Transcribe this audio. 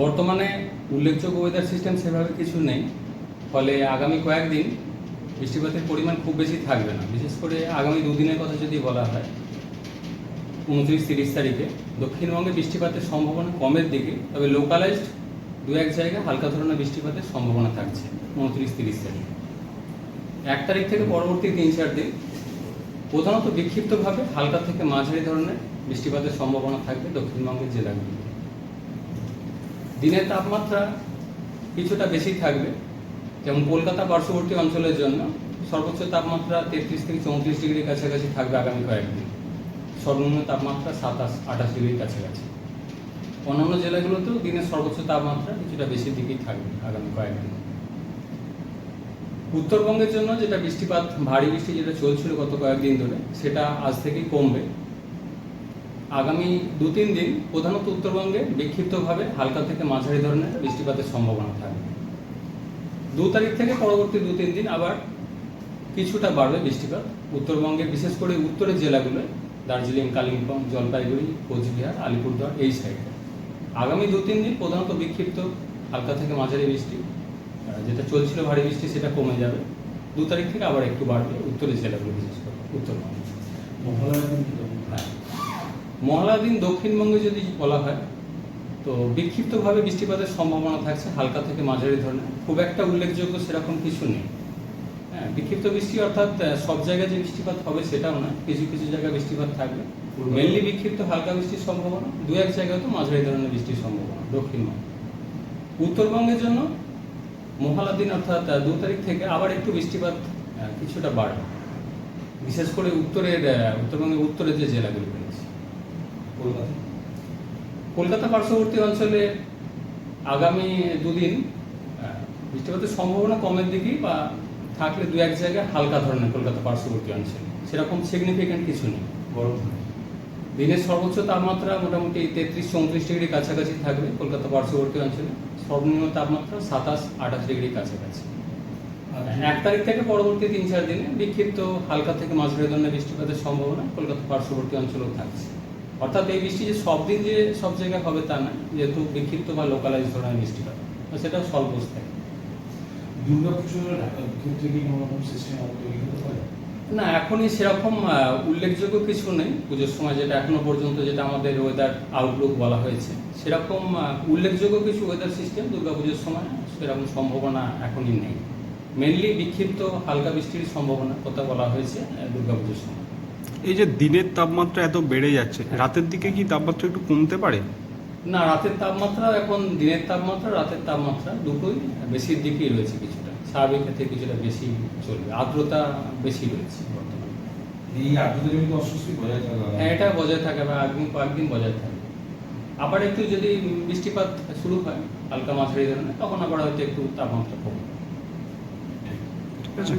বর্তমানে উল্লেখযোগ্য weather system সেভাবে কিছু নেই। ফলে আগামী কয়েকদিন বৃষ্টিপাতের পরিমাণ খুব বেশি থাকবে না। বিশেষ করে আগামী দুদিনের কথা যদি বলা হয়, উনত্রিশ তিরিশ তারিখে দক্ষিণবঙ্গে বৃষ্টিপাতের সম্ভাবনা কমের দিকে, তবে লোকালাইজড দু এক জায়গায় হালকা ধরনের বৃষ্টিপাতের সম্ভাবনা থাকছে উনত্রিশ তিরিশ তারিখে। এক তারিখ থেকে পরবর্তী তিন চার দিন প্রধানত বিক্ষিপ্তভাবে হালকা থেকে মাঝারি ধরনের বৃষ্টিপাতের সম্ভাবনা থাকবে দক্ষিণবঙ্গের জেলাগুলিতে। দিনের তাপমাত্রা কিছুটা বেশি থাকবে, যেমন কলকাতা পার্শ্ববর্তী অঞ্চলের জন্য সর্বোচ্চ তাপমাত্রা তেত্রিশ থেকে চৌত্রিশ ডিগ্রির কাছাকাছি থাকবে আগামী কয়েকদিন। সর্বনিম্ন তাপমাত্রা সাতাশ, আঠাশ ডিগ্রির কাছাকাছি। অন্যান্য জেলাগুলোতেও দিনের সর্বোচ্চ তাপমাত্রা কিছুটা বেশির দিকেই থাকবে আগামী কয়েকদিন। উত্তরবঙ্গের জন্য যেটা বৃষ্টিপাত, ভারী বৃষ্টি যেটা চলছিল গত কয়েকদিন ধরে, সেটা আজ থেকেই কমবে। আগামী দু তিন দিন প্রধানত উত্তরবঙ্গে বিক্ষিপ্তভাবে হালকা থেকে মাঝারি ধরনের বৃষ্টিপাতের সম্ভাবনা থাকবে। দু তারিখ থেকে পরবর্তী দু তিন দিন আবার কিছুটা বাড়বে বৃষ্টিপাত। উত্তরবঙ্গে বিশেষ করে উত্তরের জেলাগুলোয় দার্জিলিং কালিম্পং জলপাইগুড়ি কোচবিহার আলিপুরদুয়ার এই সাইডে। আগামী দু তিন দিন প্রধানত বিক্ষিপ্ত হালকা থেকে মাঝারি বৃষ্টি। যেটা চলছিল ভারী বৃষ্টি সেটা কমে যাবে। দু তারিখ থেকে আবার একটু বাড়বে উত্তরের জেলাগুলো বিশেষ করে উত্তরবঙ্গে। মহালয়ার দিন দক্ষিণবঙ্গে যদি বলা হয় তো বিক্ষিপ্তভাবে বৃষ্টিপাতের সম্ভাবনা থাকছে হালকা থেকে মাঝারি ধরনের। খুব একটা উল্লেখযোগ্য সেরকম কিছু নেই। হ্যাঁ বিক্ষিপ্ত বৃষ্টি অর্থাৎ সব জায়গায় যে বৃষ্টিপাত হবে সেটাও না কিছু কিছু জায়গায় বৃষ্টিপাত থাকবে। মেনলি বিক্ষিপ্ত হালকা বৃষ্টির সম্ভাবনা দু এক জায়গায় তো মাঝারি ধরনের বৃষ্টির সম্ভাবনা দক্ষিণবঙ্গ। উত্তরবঙ্গের জন্য মহালয়ার দিন অর্থাৎ দু তারিখ থেকে আবার একটু বৃষ্টিপাত কিছুটা বাড়বে। বিশেষ করে উত্তরের উত্তরবঙ্গের উত্তরের যে জেলাগুলি রয়েছে। কলকাতা। কলকাতা পার্শ্ববর্তী অঞ্চলে আগামী দুদিন বৃষ্টিপাতের সম্ভাবনা কমের দিকেই বা থাকলে দু এক জায়গায় হালকা ধরনের কলকাতা পার্শ্ববর্তী অঞ্চলে। সেরকম সিগনিফিক্যান্ট কিছু নেই গরম দিনের সর্বোচ্চ তাপমাত্রা মোটামুটি তেত্রিশ, চৌত্রিশ ডিগ্রি কাছাকাছি থাকবে কলকাতা পার্শ্ববর্তী অঞ্চলে। সর্বনিম্ন তাপমাত্রা সাতাশ, আঠাশ ডিগ্রি কাছাকাছি। এক তারিখ থেকে পরবর্তী তিন চার দিনে বিক্ষিপ্ত হালকা থেকে মাঝারি ধরনের বৃষ্টিপাতের সম্ভাবনা কলকাতা পার্শ্ববর্তী অঞ্চলেও থাকছে। অর্থাৎ এই বৃষ্টি যে সব দিন যে সব জায়গায় হবে তা না যেহেতু বিক্ষিপ্ত বা লোকালাইজ ধরনের বৃষ্টি সেটাও দুর্গা পুজোর সিস্টেম তৈরি হতে পারে? না এখনই সেরকম উল্লেখযোগ্য কিছু নেই। পুজোর সময় যেটা এখনও পর্যন্ত যেটা আমাদের ওয়েদার আউটলুক বলা হয়েছে সেরকম উল্লেখযোগ্য কিছু ওয়েদার সিস্টেম দুর্গাপুজোর সময় সেরকম সম্ভাবনা এখনই নেই। মেনলি বিক্ষিপ্ত হালকা বৃষ্টির সম্ভাবনা কথা বলা হয়েছে দুর্গাপুজোর সময়। এই যে দিনের তাপমাত্রা এত বেড়ে যাচ্ছে রাতের দিকে কি তাপমাত্রা একটু কমতে পারে? না রাতের তাপমাত্রা এখন দিনের তাপমাত্রা রাতের তাপমাত্রা দুটোই বেশির দিকেই রয়েছে কিছুটা। স্বাভাবিক ক্ষেত্রে কিছুটা বেশি চলবে আর্দ্রতা বেশি রয়েছে বর্তমানে। এই আর্দ্রতা জনিত অস্বস্তি বজায় থাকা হ্যাঁ এটা বজায় থাকে বা একদিন কয়েকদিন বজায় থাকে। আবার একটু যদি বৃষ্টিপাত শুরু হয় হালকা মাঝারি ধরনের তখন আবার হয়তো একটু তাপমাত্রা কমবে। ঠিক আছে।